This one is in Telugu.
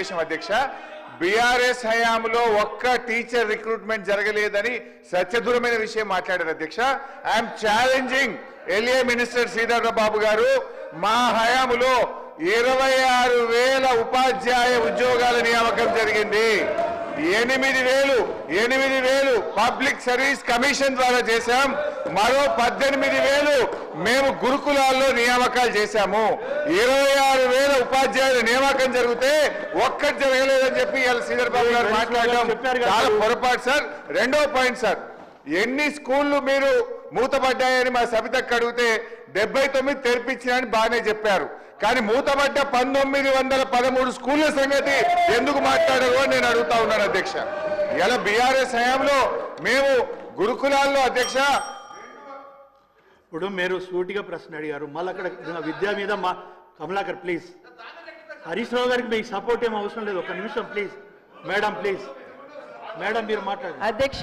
అధ్యక్ష. బీఆర్ఎస్ హయాంలో ఒక్క టీచర్ రిక్రూట్మెంట్ జరగలేదని సత్యదూరమైన విషయం మాట్లాడారు అధ్యక్ష. I'm challenging LA minister Sridhar Babu garu. మా హయాంలో ఇరవై ఆరు వేల ఉపాధ్యాయ ఉద్యోగాల నియామకం జరిగింది. ఎనిమిది వేలు ఎనిమిది వేలు పబ్లిక్ సర్వీస్ కమిషన్ ద్వారా చేశాం. మరో పద్దెనిమిది వేలు మేము గురుకులాల్లో నియామకాలు చేశాము. ఇరవై ఆరు వేల ఉపాధ్యాయుల నియామకం జరిగితే ఒక్కటి జరగలేదని చెప్పి ఇవాళ శ్రీధర్ బాబు గారు మాట్లాడడం. చాలా పొరపాటు సార్. రెండో పాయింట్ సార్ ఎన్ని స్కూళ్ళు మీరు మూతపడ్డాయని మా సబితకు అడిగితే డెబ్బై తొమ్మిది తెరిపించినని బాగానే చెప్పారు. కానీ మూతపడ్డ పంతొమ్మిది వందల పదమూడు స్కూళ్ళ సంగతి ఎందుకు మాట్లాడరు అని నేను అడుగుతా ఉన్నాను అధ్యక్ష. ఇలా బీఆర్ఎస్ హయాంలో మేము గురుకులాల్లో అధ్యక్ష ఇప్పుడు మీరు సూటిగా ప్రశ్న అడిగారు. మళ్ళీ అక్కడ విద్య మీద మా కమలాకర్ ప్లీజ్ హరీష్ రావు గారికి మీకు సపోర్ట్ ఏం అవసరం లేదు. ఒక నిమిషం ప్లీజ్ మేడం ప్లీజ్ మేడం మీరు మాట్లాడండి. అధ్యక్ష